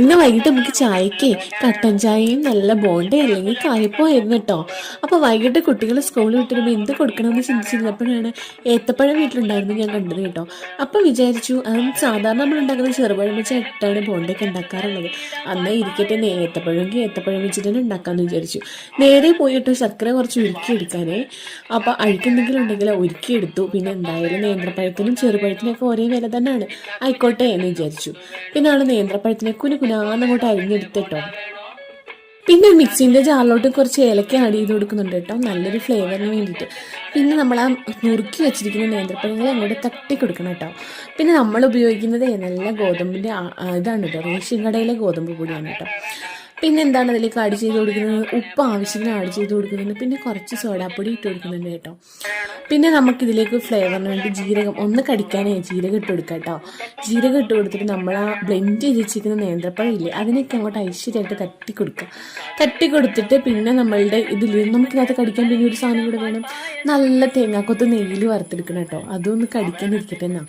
ഇന്ന് വൈകിട്ട് നമുക്ക് ചായക്ക് കട്ടൻ ചായയും നല്ല ബോണ്ട അല്ലെങ്കിൽ കായപ്പമായിരുന്നു കേട്ടോ. അപ്പോൾ വൈകിട്ട് കുട്ടികൾ സ്കൂളിൽ വിട്ടിരുമ്പോൾ എന്ത് കൊടുക്കണമെന്ന് ചിന്തിച്ചിരുന്നപ്പോഴാണ് ഏത്തപ്പഴം വീട്ടിലുണ്ടായിരുന്നു ഞാൻ കണ്ടത് കേട്ടോ. അപ്പോൾ വിചാരിച്ചു അത് സാധാരണ നമ്മൾ ഉണ്ടാക്കുന്ന ചെറുപഴം വെച്ച് എട്ടാണ് ബോണ്ടയൊക്കെ ഉണ്ടാക്കാറുള്ളത്. അന്ന് ഇരിക്കട്ടെ ഏത്തപ്പഴമെങ്കിൽ ഏത്തപ്പഴം വെച്ചിട്ട് തന്നെ ഉണ്ടാക്കാമെന്ന് വിചാരിച്ചു. നേരെ പോയിട്ട് ശർക്കര കുറച്ച് ഉരുക്കി എടുക്കാനേ അപ്പോൾ അഴുക്കെന്തെങ്കിലും ഉണ്ടെങ്കിൽ ഉരുക്കിയെടുത്തു. പിന്നെ എന്തായാലും നേന്ത്രപ്പഴത്തിനും ചെറുപഴത്തിനൊക്കെ ഒരേ വില തന്നെയാണ്. ആയിക്കോട്ടെ എന്ന് വിചാരിച്ചു. പിന്നെ ആൾ നേന്ത്രപ്പഴത്തിനെ കുനു കുനാന്നങ്ങോട്ട് അരിഞ്ഞെടുത്തിട്ടോ. പിന്നെ മിക്സിന്റെ ജാറിലോട്ട് കുറച്ച് ഏലക്ക ആഡ് ചെയ്ത് കൊടുക്കുന്നുണ്ട് കേട്ടോ. നല്ലൊരു ഫ്ലേവറിന് വേണ്ടിയിട്ട്. പിന്നെ നമ്മൾ ആ നുറുക്കി വെച്ചിരിക്കുന്ന നേന്ത്രപ്പഴങ്ങൾ അങ്ങോട്ട് തട്ടി കൊടുക്കണം കേട്ടോ. പിന്നെ നമ്മൾ ഉപയോഗിക്കുന്നത് നല്ല ഗോതമ്പിന്റെ ഇതാണ് കേട്ടോ. റേഷൻ കടയിലെ ഗോതമ്പ് പൊടിയാണ് കേട്ടോ. പിന്നെ എന്താണ് അതിലേക്ക് ആഡ് ചെയ്ത് കൊടുക്കുന്നത്? ഉപ്പ് ആവശ്യത്തിന് ആഡ് ചെയ്ത് കൊടുക്കുന്നുണ്ട്. പിന്നെ കുറച്ച് സോഡാപ്പൊടി ഇട്ട് കൊടുക്കുന്നുണ്ട് കേട്ടോ. പിന്നെ നമുക്കിതിലേക്ക് ഫ്ലേവറിന് വേണ്ടി ജീരകം ഒന്ന് കടിക്കാനേ ജീരകം ഇട്ട് കൊടുക്കാം കേട്ടോ. ജീരകം ഇട്ട് കൊടുത്തിട്ട് നമ്മൾ ആ ബ്ലെൻഡ് ചെയ്ത് വെച്ചിരിക്കുന്ന നേന്ത്രപ്പഴം ഇല്ലേ അതിനൊക്കെ അങ്ങോട്ട് ഐശ്വര്യമായിട്ട് തട്ടി കൊടുക്കുക തട്ടി കൊടുത്തിട്ട് പിന്നെ നമ്മളുടെ ഇതിൽ നമുക്കിതിനകത്ത് കടിക്കാൻ പിന്നെ ഒരു സാധനം കൂടെ വേണം. നല്ല തേങ്ങാക്കൊത്ത് നെയ്യിൽ വറുത്തെടുക്കണം കേട്ടോ. അതൊന്ന് കടിക്കാൻ ഇരിക്കട്ടെ എന്നാ.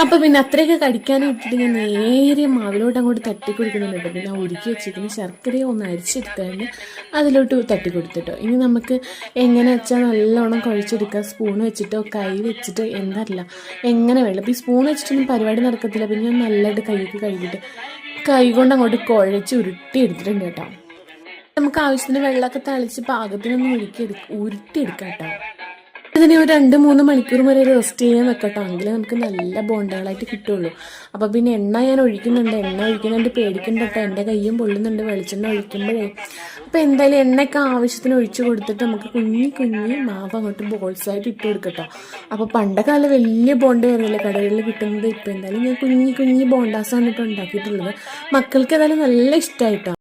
അപ്പൊ പിന്നെ അത്രയൊക്കെ കടിക്കാനായിട്ട് ഞാൻ നേരെ മാവിലോട്ട് അങ്ങോട്ട് തട്ടി കൊടുക്കുന്നുണ്ട് പിന്നെ ഉരുക്കി വെച്ചിരിക്കുന്ന ശർക്കരയെ ഒന്ന് അരിച്ചെടുത്താണ്ട് അതിലോട്ട് തട്ടി കൊടുത്തിട്ടോ ഇനി നമുക്ക് എങ്ങനെ വെച്ചാൽ നല്ലോണം കുഴച്ചെടുക്കുക സ്പൂൺ വെച്ചിട്ടോ കൈ വെച്ചിട്ടോ എന്തല്ല. എങ്ങനെ വേണം. അപ്പോൾ ഈ സ്പൂൺ വെച്ചിട്ടൊന്നും പരിപാടി നടക്കത്തില്ല. പിന്നെ ഞാൻ നല്ലതായിട്ട് കൈക്ക് കഴുകിയിട്ട് കൈ കൊണ്ട് അങ്ങോട്ട് കുഴച്ച് ഉരുട്ടി എടുത്തിട്ടുണ്ട് കേട്ടോ. നമുക്ക് ആവശ്യത്തിന് വെള്ളമൊക്കെ തളിച്ച് പാകത്തിനൊന്ന് ഉരുക്കി എടുക്കുക ഉരുട്ടിയെടുക്കാം കേട്ടോ. ഇതിനെ ഒരു രണ്ട് മൂന്ന് മണിക്കൂർ വരെ റെസ്റ്റ് ചെയ്യാൻ വെക്കട്ടോ എങ്കിൽ നമുക്ക് നല്ല ബോണ്ടകളായിട്ട് കിട്ടുള്ളൂ. അപ്പോൾ പിന്നെ എണ്ണ ഞാൻ ഒഴിക്കുന്നുണ്ട്. എണ്ണ ഒഴിക്കുന്നുണ്ട് പേടിക്കണ്ട കേട്ടോ എന്റെ കയ്യും പൊള്ളുന്നുണ്ട് വെളിച്ചെണ്ണ ഒഴിക്കുമ്പോഴേ. അപ്പോൾ എന്തായാലും എണ്ണയൊക്കെ ആവശ്യത്തിന് ഒഴിച്ചു കൊടുത്തിട്ട് നമുക്ക് കുഞ്ഞി കുഞ്ഞി മാവ് അങ്ങോട്ട് ബോൾസ് ആയിട്ട് ഇട്ട് കൊടുക്കട്ടോ. അപ്പോൾ പണ്ടൊക്കെ വലിയ ബോണ്ട വരുന്നില്ല കടകളിൽ കിട്ടുന്നത്? ഇപ്പോൾ എന്തായാലും ഞാൻ കുഞ്ഞി കുഞ്ഞി ബോണ്ടാസാണ് ഇപ്പോൾ ഉണ്ടാക്കിയിട്ടുള്ളത്. മക്കൾക്ക് ഏതായാലും നല്ല ഇഷ്ടമായിട്ടോ